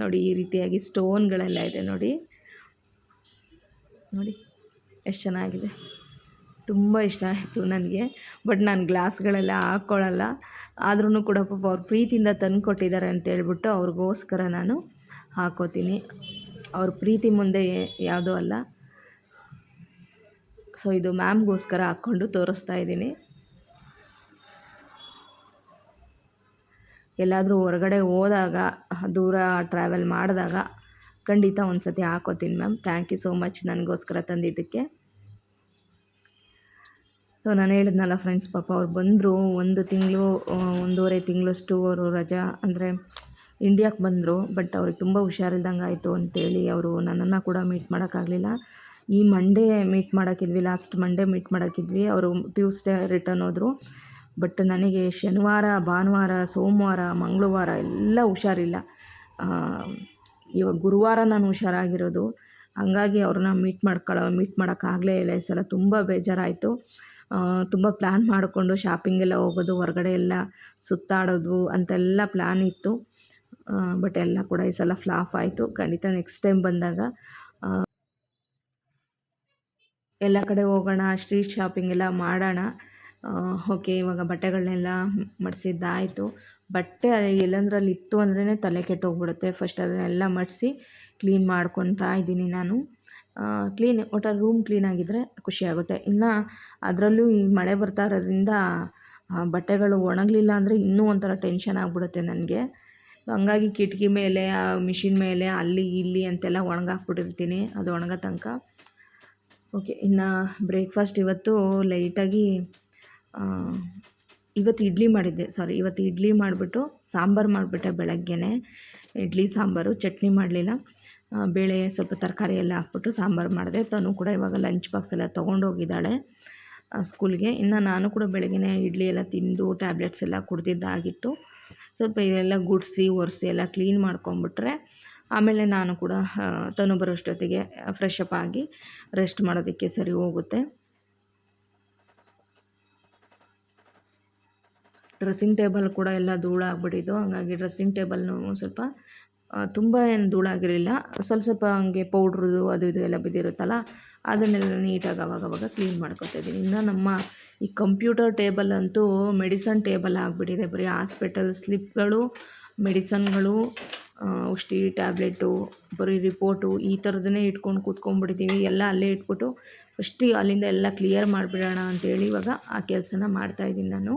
ನೋಡಿ ಈ ರೀತಿಯಾಗಿ ಸ್ಟೋನ್ಗಳೆಲ್ಲ ಇದೆ ನೋಡಿ. ನೋಡಿ, ಎಷ್ಟು ಚೆನ್ನಾಗಿದೆ. ತುಂಬ ಇಷ್ಟ ಆಯಿತು ನನಗೆ. ಬಟ್ ನಾನು ಗ್ಲಾಸ್ಗಳೆಲ್ಲ ಹಾಕ್ಕೊಳ್ಳಲ್ಲ ಆದ್ರೂ ಕೂಡ ಪಾಪ ಅವ್ರು ಪ್ರೀತಿಯಿಂದ ತಂದು ಕೊಟ್ಟಿದ್ದಾರೆ ಅಂತೇಳ್ಬಿಟ್ಟು ಅವ್ರಿಗೋಸ್ಕರ ನಾನು ಹಾಕೋತೀನಿ. ಅವ್ರ ಪ್ರೀತಿ ಮುಂದೆ ಯಾವುದೂ ಅಲ್ಲ. ಸೊ ಇದು ಮ್ಯಾಮ್ಗೋಸ್ಕರ ಹಾಕ್ಕೊಂಡು ತೋರಿಸ್ತಾ ಇದ್ದೀನಿ. ಎಲ್ಲಾದರೂ ಹೊರಗಡೆ ಹೋದಾಗ, ದೂರ ಟ್ರಾವೆಲ್ ಮಾಡಿದಾಗ ಖಂಡಿತ ಒಂದು ಸತಿ ಹಾಕೋತೀನಿ ma'am thank you so much ನನಗೋಸ್ಕರ ತಂದಿದ್ದಕ್ಕೆ. ಸೊ ನಾನು ಹೇಳಿದ್ನಲ್ಲ ಫ್ರೆಂಡ್ಸ್ ಪಾಪ ಅವ್ರು ಬಂದರು, ಒಂದು ತಿಂಗಳು ಒಂದೂವರೆ ತಿಂಗಳಷ್ಟು ಅವರು ರಜಾ, ಅಂದರೆ ಇಂಡಿಯಾಕ್ಕೆ ಬಂದರು ಬಟ್ ಅವ್ರಿಗೆ ತುಂಬ ಹುಷಾರಿಲ್ದಂಗೆ ಆಯಿತು ಅಂತೇಳಿ ಅವರು ನನ್ನನ್ನು ಕೂಡ ಮೀಟ್ ಮಾಡೋಕ್ಕಾಗಲಿಲ್ಲ. ಈ ಮಂಡೇ ಮೀಟ್ ಮಾಡೋಕ್ಕಿದ್ವಿ ಲಾಸ್ಟ್ ಮಂಡೇ ಮೀಟ್ ಮಾಡೋಕ್ಕಿದ್ವಿ, ಅವರು ಟ್ಯೂಸ್ಡೇ ರಿಟರ್ನ್ ಹೋದರು. ಬಟ್ ನನಗೆ ಶನಿವಾರ, ಭಾನುವಾರ, ಸೋಮವಾರ, ಮಂಗಳವಾರ ಎಲ್ಲ ಹುಷಾರಿಲ್ಲ. ಇವಾಗ ಗುರುವಾರ ನಾನು ಹುಷಾರಾಗಿರೋದು. ಹಾಗಾಗಿ ಅವ್ರನ್ನ ಮೀಟ್ ಮಾಡ್ಕೊಳ್ಳೋ ಮೀಟ್ ಮಾಡೋಕ್ಕಾಗಲೇ ಇಲ್ಲ. ಈ ಸಲ ತುಂಬ ಬೇಜಾರಾಯಿತು. ತುಂಬ ಪ್ಲ್ಯಾನ್ ಮಾಡಿಕೊಂಡು ಶಾಪಿಂಗೆಲ್ಲ ಹೋಗೋದು, ಹೊರಗಡೆ ಎಲ್ಲ ಸುತ್ತಾಡೋದು ಅಂತೆಲ್ಲ ಪ್ಲ್ಯಾನ್ ಇತ್ತು. ಬಟ್ ಎಲ್ಲ ಕೂಡ ಈ ಸಲ ಫ್ಲಾಪ್ ಆಯಿತು. ಖಂಡಿತ ನೆಕ್ಸ್ಟ್ ಟೈಮ್ ಬಂದಾಗ ಎಲ್ಲ ಕಡೆ ಹೋಗೋಣ ಸ್ಟ್ರೀಟ್ ಶಾಪಿಂಗ್ ಎಲ್ಲ ಮಾಡೋಣ. ಓಕೆ, ಇವಾಗ ಬಟ್ಟೆಗಳನ್ನೆಲ್ಲ ಮಡಿಸಿದ್ದಾಯಿತು. ಬಟ್ಟೆ ಎಲ್ಲಂದ್ರಲ್ಲಿ ಇತ್ತು ಅಂದ್ರೇ ತಲೆ ಕೆಟ್ಟೋಗ್ಬಿಡುತ್ತೆ. ಫಸ್ಟ್ ಅದನ್ನೆಲ್ಲ ಮಡಿಸಿ ಕ್ಲೀನ್ ಮಾಡ್ಕೊತಾ ಇದ್ದೀನಿ ನಾನು. ಕ್ಲೀನ್ ಒಟ್ಟಾರೆ ರೂಮ್ ಕ್ಲೀನಾಗಿದ್ದರೆ ಖುಷಿಯಾಗುತ್ತೆ ಇನ್ನು ಅದರಲ್ಲೂ ಈ ಮಳೆ ಬರ್ತಾ ಇರೋದ್ರಿಂದ ಬಟ್ಟೆಗಳು ಒಣಗಲಿಲ್ಲ ಅಂದರೆ ಇನ್ನೂ ಒಂಥರ ಟೆನ್ಷನ್ ಆಗಿಬಿಡುತ್ತೆ ನನಗೆ. ಹಂಗಾಗಿ ಕಿಟಕಿ ಮೇಲೆ, ಆ, ಮಿಷಿನ್ ಮೇಲೆ ಅಲ್ಲಿ ಇಲ್ಲಿ ಅಂತೆಲ್ಲ ಒಣಗಾಕ್ಬಿಟ್ಟಿರ್ತೀನಿ ಅದು ಒಣಗೋ ತನಕ. ಓಕೆ, ಇನ್ನು ಬ್ರೇಕ್ಫಾಸ್ಟ್ ಇವತ್ತು ಲೈಟಾಗಿ ಇವತ್ತು ಇಡ್ಲಿ ಮಾಡಿದ್ದೆ ಸಾರಿ ಇವತ್ತು ಇಡ್ಲಿ ಮಾಡಿಬಿಟ್ಟು ಸಾಂಬಾರು ಮಾಡಿಬಿಟ್ಟೆ ಬೆಳಗ್ಗೆನೇ. ಇಡ್ಲಿ, ಸಾಂಬಾರು, ಚಟ್ನಿ ಮಾಡಲಿಲ್ಲ. ಬೇಳೆ ಸ್ವಲ್ಪ ತರಕಾರಿ ಎಲ್ಲ ಹಾಕ್ಬಿಟ್ಟು ಸಾಂಬಾರು ಮಾಡಿದೆ. ತಾನು ಕೂಡ ಇವಾಗ ಲಂಚ್ ಬಾಕ್ಸ್ ಎಲ್ಲ ತೊಗೊಂಡೋಗಿದ್ದಾಳೆ ಸ್ಕೂಲ್ಗೆ. ಇನ್ನು ನಾನು ಕೂಡ ಬೆಳಗ್ಗೆ ಇಡ್ಲಿ ಎಲ್ಲ ತಿಂದು ಟ್ಯಾಬ್ಲೆಟ್ಸ್ ಎಲ್ಲ ಕುಡ್ದಿದ್ದಾಗಿತ್ತು. ಸ್ವಲ್ಪ ಇದೆಲ್ಲ ಗುಡಿಸಿ, ಒರೆಸಿ ಎಲ್ಲ ಕ್ಲೀನ್ ಮಾಡ್ಕೊಂಬಿಟ್ರೆ ಆಮೇಲೆ ನಾನು ಕೂಡ ತನು ಬರೋಷ್ಟೊತ್ತಿಗೆ ಫ್ರೆಶ್ ಅಪ್ ಆಗಿ ರೆಸ್ಟ್ ಮಾಡೋದಕ್ಕೆ ಸರಿ ಹೋಗುತ್ತೆ. ಡ್ರೆಸ್ಸಿಂಗ್ ಟೇಬಲ್ ಕೂಡ ಎಲ್ಲ ಧೂಳಾಗ್ಬಿಟ್ಟಿದ್ದು ಹಂಗಾಗಿ ಡ್ರೆಸ್ಸಿಂಗ್ ಟೇಬಲ್ನು ಸ್ವಲ್ಪ ತುಂಬ ಏನು ಧೂಳಾಗಿರಲಿಲ್ಲ. ಸ್ವಲ್ಪ ಸ್ವಲ್ಪ ಹಂಗೆ ಪೌಡ್ರದು ಅದು ಇದು ಎಲ್ಲ ಬಿದ್ದಿರುತ್ತಲ್ಲ, ಅದನ್ನೆಲ್ಲ ನೀಟಾಗಿ ಅವಾಗವಾಗ ಕ್ಲೀನ್ ಮಾಡ್ಕೊತಾ ಇದ್ದೀನಿ. ಇನ್ನು ನಮ್ಮ ಈ ಕಂಪ್ಯೂಟರ್ ಟೇಬಲ್ ಅಂತೂ ಮೆಡಿಸನ್ ಟೇಬಲ್ ಆಗಿಬಿಟ್ಟಿದೆ. ಬರೀ ಹಾಸ್ಪಿಟಲ್ ಸ್ಲಿಪ್ಗಳು ಮೆಡಿಸನ್ಗಳು ಔಷಧಿ ಟ್ಯಾಬ್ಲೆಟು ಬರೀ ರಿಪೋರ್ಟು ಈ ಥರದನ್ನೇ ಇಟ್ಕೊಂಡು ಕೂತ್ಕೊಂಡ್ಬಿಟ್ಟಿದ್ದೀವಿ. ಎಲ್ಲ ಅಲ್ಲೇ ಇಟ್ಬಿಟ್ಟು ಫಸ್ಟಿಗೆ ಅಲ್ಲಿಂದ ಎಲ್ಲ ಕ್ಲಿಯರ್ ಮಾಡಿಬಿಡೋಣ ಅಂತೇಳಿ ಇವಾಗ ಆ ಕೆಲಸನ ಮಾಡ್ತಾಯಿದ್ದೀನಿ ನಾನು.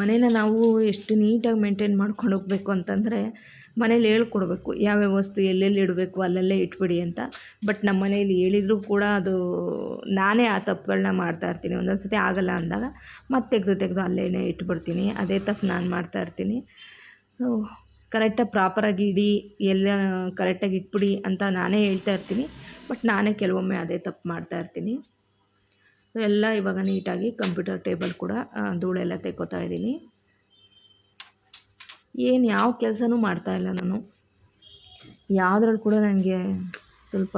ಮನೇನ ನಾವು ಎಷ್ಟು ನೀಟಾಗಿ ಮೇಂಟೈನ್ ಮಾಡ್ಕೊಂಡು ಹೋಗಬೇಕು ಅಂತಂದರೆ ಮನೇಲಿ ಹೇಳ್ಕೊಡ್ಬೇಕು, ಯಾವ್ಯಾವ ವಸ್ತು ಎಲ್ಲೆಲ್ಲಿ ಇಡಬೇಕು, ಅಲ್ಲಲ್ಲೇ ಇಟ್ಬಿಡಿ ಅಂತ. ಬಟ್ ನಮ್ಮ ಮನೇಲಿ ಹೇಳಿದರೂ ಕೂಡ ಅದು ನಾನೇ ಆ ತಪ್ಪುಗಳನ್ನ ಮಾಡ್ತಾ ಇರ್ತೀನಿ. ಒಂದೊಂದು ಸತಿ ಆಗಲ್ಲ ಅಂದಾಗ ಮತ್ತೆ ತೆಗೆದು ತೆಗೆದು ಅಲ್ಲೇ ಇಟ್ಬಿಡ್ತೀನಿ. ಅದೇ ತಪ್ಪು ನಾನು ಮಾಡ್ತಾ ಇರ್ತೀನಿ. ಸೊ ಕರೆಕ್ಟಾಗಿ ಪ್ರಾಪರಾಗಿ ಇಡಿ, ಎಲ್ಲ ಕರೆಕ್ಟಾಗಿ ಇಟ್ಬಿಡಿ ಅಂತ ನಾನೇ ಹೇಳ್ತಾ ಇರ್ತೀನಿ. ಬಟ್ ನಾನೇ ಕೆಲವೊಮ್ಮೆ ಅದೇ ತಪ್ಪು ಮಾಡ್ತಾ ಇರ್ತೀನಿ. ಎಲ್ಲ ಇವಾಗ ನೀಟಾಗಿ ಕಂಪ್ಯೂಟರ್ ಟೇಬಲ್ ಕೂಡ ಧೂಳೆಲ್ಲ ತೆಕ್ಕೋತಾ ಇದ್ದೀನಿ. ಏನು ಯಾವ ಕೆಲಸನೂ ಮಾಡ್ತಾಯಿಲ್ಲ ನಾನು. ಯಾವುದ್ರಲ್ಲಿ ಕೂಡ ನನಗೆ ಸ್ವಲ್ಪ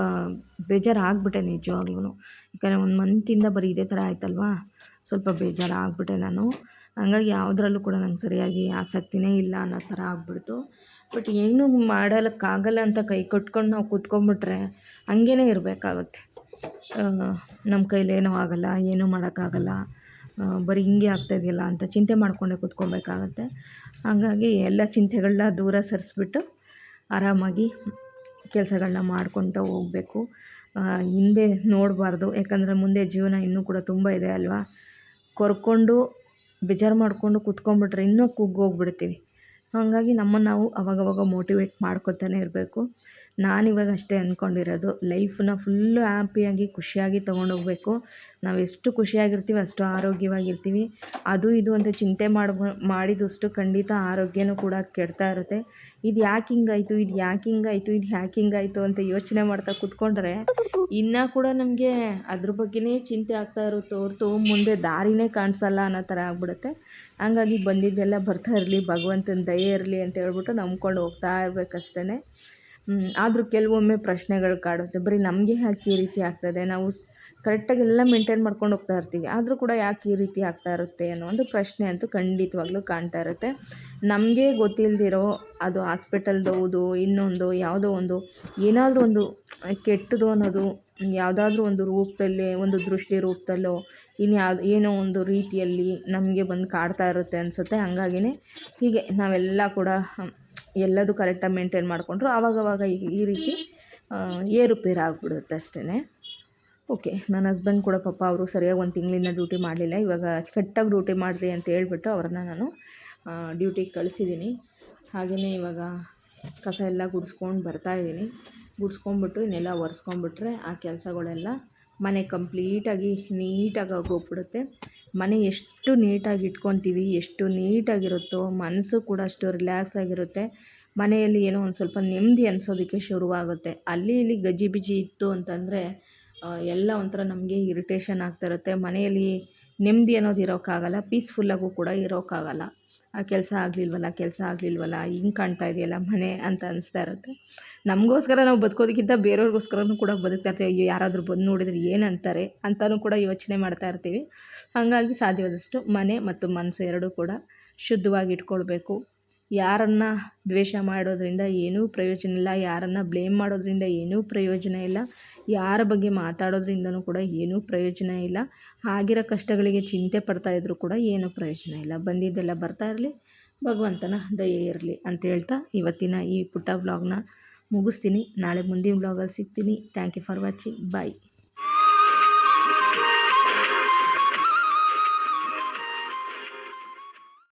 ಬೇಜಾರು ಆಗಿಬಿಟ್ಟೆ ನಿಜವಾಗ್ಲೂ ಯಾಕಂದರೆ ಒಂದು ಮಂತಿಂದ ಬರೀ ಇದೇ ಥರ ಆಯ್ತಲ್ವಾ? ಸ್ವಲ್ಪ ಬೇಜಾರು ಆಗಿಬಿಟ್ಟೆ ನಾನು. ಹಂಗಾಗಿ ಯಾವುದ್ರಲ್ಲೂ ಕೂಡ ನಂಗೆ ಸರಿಯಾಗಿ ಆಸಕ್ತಿನೇ ಇಲ್ಲ ಅನ್ನೋ ಥರ ಆಗ್ಬಿಡ್ತು. ಬಟ್ ಏನೂ ಮಾಡಲಿಕ್ಕಾಗಲ್ಲ ಅಂತ ಕೈ ಕಟ್ಕೊಂಡು ನಾವು ಕೂತ್ಕೊಂಡ್ಬಿಟ್ರೆ ಹಂಗೇ ಇರಬೇಕಾಗುತ್ತೆ. ನಮ್ಮ ಕೈಲೇನೂ ಆಗೋಲ್ಲ, ಏನೂ ಮಾಡೋಕ್ಕಾಗಲ್ಲ ಬರೀ ಹಿಂಗೆ ಆಗ್ತಾಯಿದೆಯಲ್ಲ ಅಂತ ಚಿಂತೆ ಮಾಡಿಕೊಂಡೇ ಕೂತ್ಕೊಬೇಕಾಗತ್ತೆ ಹಾಗಾಗಿ ಎಲ್ಲ ಚಿಂತೆಗಳನ್ನ ದೂರ ಸರಿಸ್ಬಿಟ್ಟು ಆರಾಮಾಗಿ ಕೆಲಸಗಳನ್ನ ಮಾಡ್ಕೊತ ಹೋಗಬೇಕು. ಹಿಂದೆ ನೋಡಬಾರ್ದು, ಯಾಕಂದರೆ ಮುಂದೆ ಜೀವನ ಇನ್ನೂ ಕೂಡ ತುಂಬ ಇದೆ ಅಲ್ವಾ? ಕೊರ್ಕೊಂಡು, ಬೇಜಾರು ಮಾಡಿಕೊಂಡು ಕೂತ್ಕೊಂಡ್ಬಿಟ್ರೆ ಇನ್ನೂ ಕುಗ್ಗೋಗ್ಬಿಡ್ತೀವಿ. ಹಾಗಾಗಿ ನಮ್ಮನ್ನು ನಾವು ಅವಾಗವಾಗ ಮೋಟಿವೇಟ್ ಮಾಡ್ಕೊತಾನೆ ಇರಬೇಕು. ನಾನಿವಾಗ ಅಷ್ಟೇ ಅಂದ್ಕೊಂಡಿರೋದು ಲೈಫನ್ನ ಫುಲ್ಲು ಹ್ಯಾಪಿಯಾಗಿ, ಖುಷಿಯಾಗಿ ತೊಗೊಂಡೋಗ್ಬೇಕು. ನಾವು ಎಷ್ಟು ಖುಷಿಯಾಗಿರ್ತೀವಿ, ಅಷ್ಟು ಆರೋಗ್ಯವಾಗಿರ್ತೀವಿ. ಅದು ಇದು ಅಂತ ಚಿಂತೆ ಮಾಡ್ಬ, ಮಾಡಿದಷ್ಟು ಖಂಡಿತ ಆರೋಗ್ಯನೂ ಕೂಡ ಕೆಡ್ತಾ ಇರುತ್ತೆ. ಇದು ಯಾಕೆ ಹಿಂಗಾಯಿತು, ಇದು ಯಾಕೆ ಹಿಂಗಾಯಿತು, ಇದು ಯಾಕೆ ಹಿಂಗಾಯಿತು ಅಂತ ಯೋಚನೆ ಮಾಡ್ತಾ ಕೂತ್ಕೊಂಡ್ರೆ ಇನ್ನೂ ಕೂಡ ನಮಗೆ ಅದ್ರ ಬಗ್ಗೆನೇ ಚಿಂತೆ ಆಗ್ತಾ ಇರುತ್ತೋ. ಹೊರ್ತು ಮುಂದೆ ದಾರಿನೇ ಕಾಣಿಸಲ್ಲ ಅನ್ನೋ ಥರ ಆಗ್ಬಿಡುತ್ತೆ. ಹಂಗಾಗಿ ಬಂದಿದ್ದೆಲ್ಲ ಬರ್ತಾ ಇರಲಿ, ಭಗವಂತನ ದಯೆ ಇರಲಿ ಅಂತ ಹೇಳ್ಬಿಟ್ಟು ನಂಬ್ಕೊಂಡು ಹೋಗ್ತಾ ಇರಬೇಕಷ್ಟೇ ಆದರೂ ಕೆಲವೊಮ್ಮೆ ಪ್ರಶ್ನೆಗಳು ಕಾಡುತ್ತೆ. ಬರೀ ನಮಗೆ ಯಾಕೆ ಈ ರೀತಿ ಆಗ್ತದೆ? ನಾವು ಕರೆಕ್ಟಾಗಿ ಎಲ್ಲ ಮೇಂಟೈನ್ ಮಾಡ್ಕೊಂಡು ಹೋಗ್ತಾ ಇರ್ತೀವಿ. ಆದರೂ ಕೂಡ ಯಾಕೆ ಈ ರೀತಿ ಆಗ್ತಾ ಇರುತ್ತೆ ಅನ್ನೋ ಒಂದು ಪ್ರಶ್ನೆ ಅಂತೂ ಖಂಡಿತವಾಗ್ಲೂ ಕಾಣ್ತಾ ಇರುತ್ತೆ. ನಮಗೆ ಗೊತ್ತಿಲ್ಲದಿರೋ ಅದು ಹಾಸ್ಪಿಟಲ್ದು ಹೌದು, ಇನ್ನೊಂದು ಯಾವುದೋ ಒಂದು, ಏನಾದರೂ ಒಂದು ಕೆಟ್ಟದು ಅನ್ನೋದು, ಯಾವುದಾದ್ರೂ ಒಂದು ರೂಪದಲ್ಲಿ, ಒಂದು ದೃಷ್ಟಿ ರೂಪದಲ್ಲೋ ಇನ್ಯಾವುದು ಏನೋ ಒಂದು ರೀತಿಯಲ್ಲಿ ನಮಗೆ ಬಂದು ಕಾಡ್ತಾ ಇರುತ್ತೆ ಅನಿಸುತ್ತೆ. ಹಾಗಾಗಿನೇ ಹೀಗೆ ನಾವೆಲ್ಲ ಕೂಡ ಎಲ್ಲದೂ ಕರೆಕ್ಟಾಗಿ ಮೇಂಟೈನ್ ಮಾಡಿಕೊಂಡ್ರು. ಆವಾಗವಾಗ ಈ ರೀತಿ ಏರುಪೇರು ಆಗಿಬಿಡುತ್ತೆ ಅಷ್ಟೇ ಓಕೆ ನನ್ನ ಹಸ್ಬೆಂಡ್ ಕೂಡ ಪಾಪ ಅವರು ಸರಿಯಾಗಿ ಒಂದು ತಿಂಗಳಿಂದ ಡ್ಯೂಟಿ ಮಾಡಲಿಲ್ಲ. ಇವಾಗ ಕರೆಕ್ಟಾಗಿ ಡ್ಯೂಟಿ ಮಾಡಿರಿ ಅಂತ ಹೇಳ್ಬಿಟ್ಟು ಅವ್ರನ್ನ ನಾನು ಡ್ಯೂಟಿಗೆ ಕಳಿಸಿದ್ದೀನಿ ಹಾಗೆಯೇ ಇವಾಗ ಕಸ ಎಲ್ಲ ಗುಡಿಸ್ಕೊಂಡು ಬರ್ತಾಯಿದ್ದೀನಿ ಗುಡಿಸ್ಕೊಂಬಿಟ್ಟು ಇನ್ನೆಲ್ಲ ಒರೆಸ್ಕೊಂಬಿಟ್ರೆ ಆ ಕೆಲಸಗಳೆಲ್ಲ ಮನೆ ಕಂಪ್ಲೀಟಾಗಿ ನೀಟಾಗಿ ಹೋಗ್ಬಿಡುತ್ತೆ ಮನೆ ಎಷ್ಟು ನೀಟಾಗಿ ಇಟ್ಕೊತೀವಿ, ಎಷ್ಟು ನೀಟಾಗಿರುತ್ತೋ, ಮನಸ್ಸು ಕೂಡ ಅಷ್ಟು ರಿಲ್ಯಾಕ್ಸ್ ಆಗಿರುತ್ತೆ. ಮನೆಯಲ್ಲಿ ಏನೋ ಒಂದು ಸ್ವಲ್ಪ ನೆಮ್ಮದಿ ಅನಿಸೋದಕ್ಕೆ ಶುರುವಾಗುತ್ತೆ. ಅಲ್ಲಿ ಇಲ್ಲಿ ಗಜ್ಜಿ ಬಿಜಿ ಇತ್ತು ಅಂತಂದರೆ ಎಲ್ಲ ಒಂಥರ ನಮಗೆ ಇರಿಟೇಷನ್ ಆಗ್ತಾ ಮನೆಯಲ್ಲಿ ನೆಮ್ಮದಿ ಅನ್ನೋದು ಇರೋಕ್ಕಾಗಲ್ಲ ಪೀಸ್ಫುಲ್ಲಾಗೂ ಕೂಡ ಇರೋಕ್ಕಾಗಲ್ಲ. ಕೆಲಸ ಆಗಲಿಲ್ವಲ್ಲ ಕೆಲಸ ಆಗಲಿಲ್ವಲ್ಲ, ಹಿಂಗೆ ಕಾಣ್ತಾ ಇದೆಯಲ್ಲ ಮನೆ ಅಂತ ಅನಿಸ್ತಾ ಇರುತ್ತೆ. ನಮಗೋಸ್ಕರ ನಾವು ಬದುಕೋದಕ್ಕಿಂತ ಬೇರೆಯವ್ರಿಗೋಸ್ಕರನೂ ಕೂಡ ಬದುಕ್ತಾ ಇರ್ತೀವಿ. ಅಯ್ಯೋ, ಯಾರಾದರೂ ಬಂದು ನೋಡಿದರೆ ಏನಂತಾರೆ ಅಂತಲೂ ಕೂಡ ಯೋಚನೆ ಮಾಡ್ತಾ ಇರ್ತೀವಿ. ಹಾಗಾಗಿ ಸಾಧ್ಯವಾದಷ್ಟು ಮನೆ ಮತ್ತು ಮನಸ್ಸು ಎರಡೂ ಕೂಡ ಶುದ್ಧವಾಗಿ ಇಟ್ಕೊಳ್ಬೇಕು. ಯಾರನ್ನು ದ್ವೇಷ ಮಾಡೋದರಿಂದ ಏನೂ ಪ್ರಯೋಜನ ಇಲ್ಲ, ಯಾರನ್ನು ಬ್ಲೇಮ್ ಮಾಡೋದರಿಂದ ಏನೂ ಪ್ರಯೋಜನ ಇಲ್ಲ. ಯಾರ ಬಗ್ಗೆ ಮಾತಾಡೋದ್ರಿಂದನೂ ಕೂಡ ಏನೂ ಪ್ರಯೋಜನ ಇಲ್ಲ. ಆಗಿರೋ ಕಷ್ಟಗಳಿಗೆ ಚಿಂತೆ ಪಡ್ತಾ ಇದ್ದರೂ ಕೂಡ ಏನೂ ಪ್ರಯೋಜನ ಇಲ್ಲ. ಬಂದಿದ್ದೆಲ್ಲ ಬರ್ತಾ ಇರಲಿ, ಭಗವಂತನ ದಯೆ ಇರಲಿ ಅಂತ ಹೇಳ್ತಾ ಇವತ್ತಿನ ಈ ಪುಟ್ಟ ವ್ಲಾಗ್ನ ಮುಗಿಸ್ತೀನಿ. ನಾಳೆ ಮುಂದಿನ ವ್ಲಾಗಲ್ಲಿ ಸಿಗ್ತೀನಿ. Thank you for watching bye